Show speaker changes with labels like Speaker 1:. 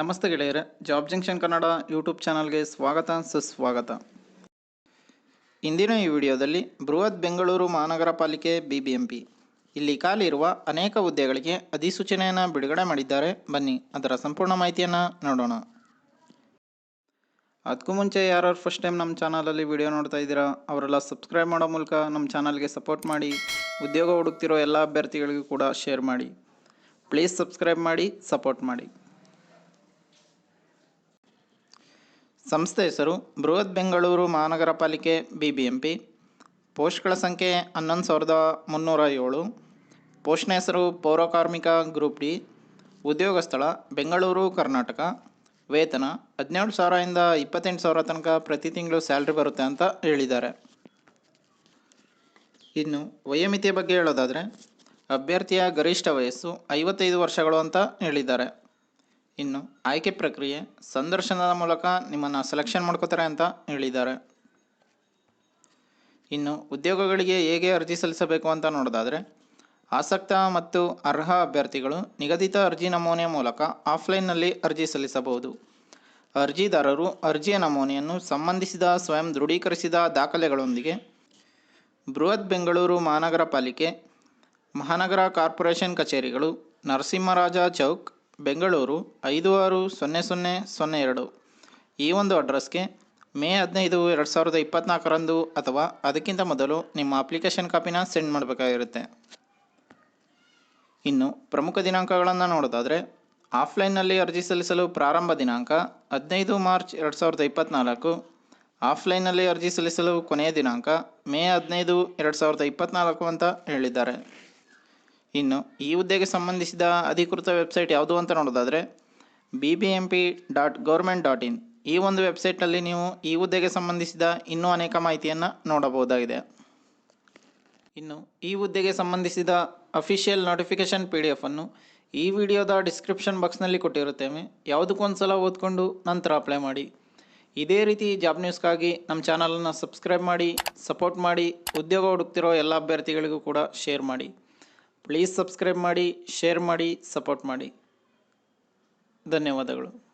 Speaker 1: ನಮಸ್ತೆ ಗೆಳೆಯರೆ, job junction Kannada YouTube ಚಾನಲ್ಗೆ ಸ್ವಾಗತ, ಸುಸ್ವಾಗತ. ಇಂದಿನ ಈ ವಿಡಿಯೋದಲ್ಲಿ ಬೃಹತ್ ಬೆಂಗಳೂರು ಮಹಾನಗರ ಪಾಲಿಕೆ ಬಿ ಬಿ ಎಂ ಪಿ ಇಲ್ಲಿ ಖಾಲಿ ಇರುವ ಅನೇಕ ಹುದ್ದೆಗಳಿಗೆ ಅಧಿಸೂಚನೆಯನ್ನು ಬಿಡುಗಡೆ ಮಾಡಿದ್ದಾರೆ. ಬನ್ನಿ, ಅದರ ಸಂಪೂರ್ಣ ಮಾಹಿತಿಯನ್ನು ನೋಡೋಣ. ಅದಕ್ಕೂ ಮುಂಚೆ ಯಾರು ಫಸ್ಟ್ ಟೈಮ್ ನಮ್ಮ ಚಾನಲಲ್ಲಿ ವಿಡಿಯೋ ನೋಡ್ತಾ ಇದ್ದೀರಾ, ಅವರೆಲ್ಲ ಸಬ್ಸ್ಕ್ರೈಬ್ ಮಾಡೋ ಮೂಲಕ ನಮ್ಮ ಚಾನಲ್ಗೆ ಸಪೋರ್ಟ್ ಮಾಡಿ, ಉದ್ಯೋಗ ಹುಡುಕ್ತಿರೋ ಎಲ್ಲ ಅಭ್ಯರ್ಥಿಗಳಿಗೂ ಕೂಡ ಶೇರ್ ಮಾಡಿ. ಪ್ಲೀಸ್ ಸಬ್ಸ್ಕ್ರೈಬ್ ಮಾಡಿ ಸಪೋರ್ಟ್ ಮಾಡಿ. ಸಂಸ್ಥೆ ಹೆಸರು Bruhat Bengaluru Mahanagara Palike B B M P ಪೋಸ್ಟ್ಗಳ ಸಂಖ್ಯೆ ಹನ್ನೊಂದು ಸಾವಿರದ ಮುನ್ನೂರ ಏಳು. ಪೋಸ್ಟ್ನ ಹೆಸರು ಪೌರಕಾರ್ಮಿಕ ಗ್ರೂಪ್ ಡಿ. ಉದ್ಯೋಗ ಸ್ಥಳ ಬೆಂಗಳೂರು, ಕರ್ನಾಟಕ. ವೇತನ ಹದಿನೇಳು ಸಾವಿರದಿಂದ ಇಪ್ಪತ್ತೆಂಟು ಸಾವಿರ ತನಕ ಪ್ರತಿ ತಿಂಗಳು ಸ್ಯಾಲ್ರಿ ಬರುತ್ತೆ ಅಂತ ಹೇಳಿದ್ದಾರೆ. ಇನ್ನು ವಯೋಮಿತಿಯ ಬಗ್ಗೆ ಹೇಳೋದಾದರೆ, ಅಭ್ಯರ್ಥಿಯ ಗರಿಷ್ಠ ವಯಸ್ಸು ಐವತ್ತೈದು ವರ್ಷಗಳು ಅಂತ ಹೇಳಿದ್ದಾರೆ. ಇನ್ನು ಆಯ್ಕೆ ಪ್ರಕ್ರಿಯೆ ಸಂದರ್ಶನದ ಮೂಲಕ ನಿಮ್ಮನ್ನು ಸೆಲೆಕ್ಷನ್ ಮಾಡ್ಕೋತಾರೆ ಅಂತ ಹೇಳಿದ್ದಾರೆ. ಇನ್ನು ಉದ್ಯೋಗಗಳಿಗೆ ಹೇಗೆ ಅರ್ಜಿ ಸಲ್ಲಿಸಬೇಕು ಅಂತ ನೋಡೋದಾದರೆ, ಆಸಕ್ತ ಮತ್ತು ಅರ್ಹ ಅಭ್ಯರ್ಥಿಗಳು ನಿಗದಿತ ಅರ್ಜಿ ನಮೂನೆ ಮೂಲಕ ಆಫ್ಲೈನ್ನಲ್ಲಿ ಅರ್ಜಿ ಸಲ್ಲಿಸಬಹುದು. ಅರ್ಜಿದಾರರು ಅರ್ಜಿಯ ನಮೂನೆಯನ್ನು ಸಂಬಂಧಿಸಿದ ಸ್ವಯಂ ದೃಢೀಕರಿಸಿದ ದಾಖಲೆಗಳೊಂದಿಗೆ ಬೃಹತ್ ಬೆಂಗಳೂರು ಮಹಾನಗರ ಪಾಲಿಕೆ, ಮಹಾನಗರ ಕಾರ್ಪೊರೇಷನ್ ಕಚೇರಿಗಳು, ನರಸಿಂಹರಾಜ ಚೌಕ್ ಬೆಂಗಳೂರು ಐದು ಆರು ಸೊನ್ನೆ ಸೊನ್ನೆ ಸೊನ್ನೆ ಎರಡು. ಈ ಒಂದು ಅಡ್ರೆಸ್ಗೆ ಮೇ ಹದಿನೈದು ಎರಡು ಸಾವಿರದ ಇಪ್ಪತ್ತ್ನಾಲ್ಕರಂದು ಅಥವಾ ಅದಕ್ಕಿಂತ ಮೊದಲು ನಿಮ್ಮ ಅಪ್ಲಿಕೇಶನ್ ಕಾಪಿನ ಸೆಂಡ್ ಮಾಡಬೇಕಾಗಿರುತ್ತೆ. ಇನ್ನು ಪ್ರಮುಖ ದಿನಾಂಕಗಳನ್ನು ನೋಡೋದಾದರೆ ಆಫ್ಲೈನ್ನಲ್ಲಿ ಅರ್ಜಿ ಸಲ್ಲಿಸಲು ಪ್ರಾರಂಭ ದಿನಾಂಕ ಹದಿನೈದು ಮಾರ್ಚ್ ಎರಡು ಸಾವಿರದ ಇಪ್ಪತ್ತ್ನಾಲ್ಕು ಆಫ್ಲೈನ್ನಲ್ಲಿ ಅರ್ಜಿ ಸಲ್ಲಿಸಲು ಕೊನೆಯ ದಿನಾಂಕ ಮೇ ಹದಿನೈದು ಎರಡು ಸಾವಿರದ ಇಪ್ಪತ್ತ್ನಾಲ್ಕು ಅಂತ ಹೇಳಿದ್ದಾರೆ. ಇನ್ನು ಈ ಹುದ್ದೆಗೆ ಸಂಬಂಧಿಸಿದ ಅಧಿಕೃತ ವೆಬ್ಸೈಟ್ ಯಾವುದು ಅಂತ ನೋಡೋದಾದರೆ B B M P dot government dot in ಈ ಒಂದು ವೆಬ್ಸೈಟ್ನಲ್ಲಿ ನೀವು ಈ ಹುದ್ದೆಗೆ ಸಂಬಂಧಿಸಿದ ಇನ್ನೂ ಅನೇಕ ಮಾಹಿತಿಯನ್ನು ನೋಡಬಹುದಾಗಿದೆ. ಇನ್ನು ಈ ಹುದ್ದೆಗೆ ಸಂಬಂಧಿಸಿದ ಅಫಿಷಿಯಲ್ ನೋಟಿಫಿಕೇಷನ್ ಪಿ ಡಿ ಎಫನ್ನು ಈ ವಿಡಿಯೋದ ಡಿಸ್ಕ್ರಿಪ್ಷನ್ ಬಾಕ್ಸ್ನಲ್ಲಿ ಕೊಟ್ಟಿರುತ್ತೇವೆ ಯಾವುದಕ್ಕೊಂದು ಸಲ ಓದ್ಕೊಂಡು ನಂತರ ಅಪ್ಲೈ ಮಾಡಿ. ಇದೇ ರೀತಿ ಜಾಬ್ ನ್ಯೂಸ್ಗಾಗಿ ನಮ್ಮ ಚಾನಲನ್ನು ಸಬ್ಸ್ಕ್ರೈಬ್ ಮಾಡಿ ಸಪೋರ್ಟ್ ಮಾಡಿ, ಉದ್ಯೋಗ ಹುಡುಕ್ತಿರೋ ಎಲ್ಲ ಅಭ್ಯರ್ಥಿಗಳಿಗೂ ಕೂಡ ಶೇರ್ ಮಾಡಿ. ಪ್ಲೀಸ್ ಸಬ್ಸ್ಕ್ರೈಬ್ ಮಾಡಿ ಶೇರ್ ಮಾಡಿ ಸಪೋರ್ಟ್ ಮಾಡಿ. ಧನ್ಯವಾದಗಳು.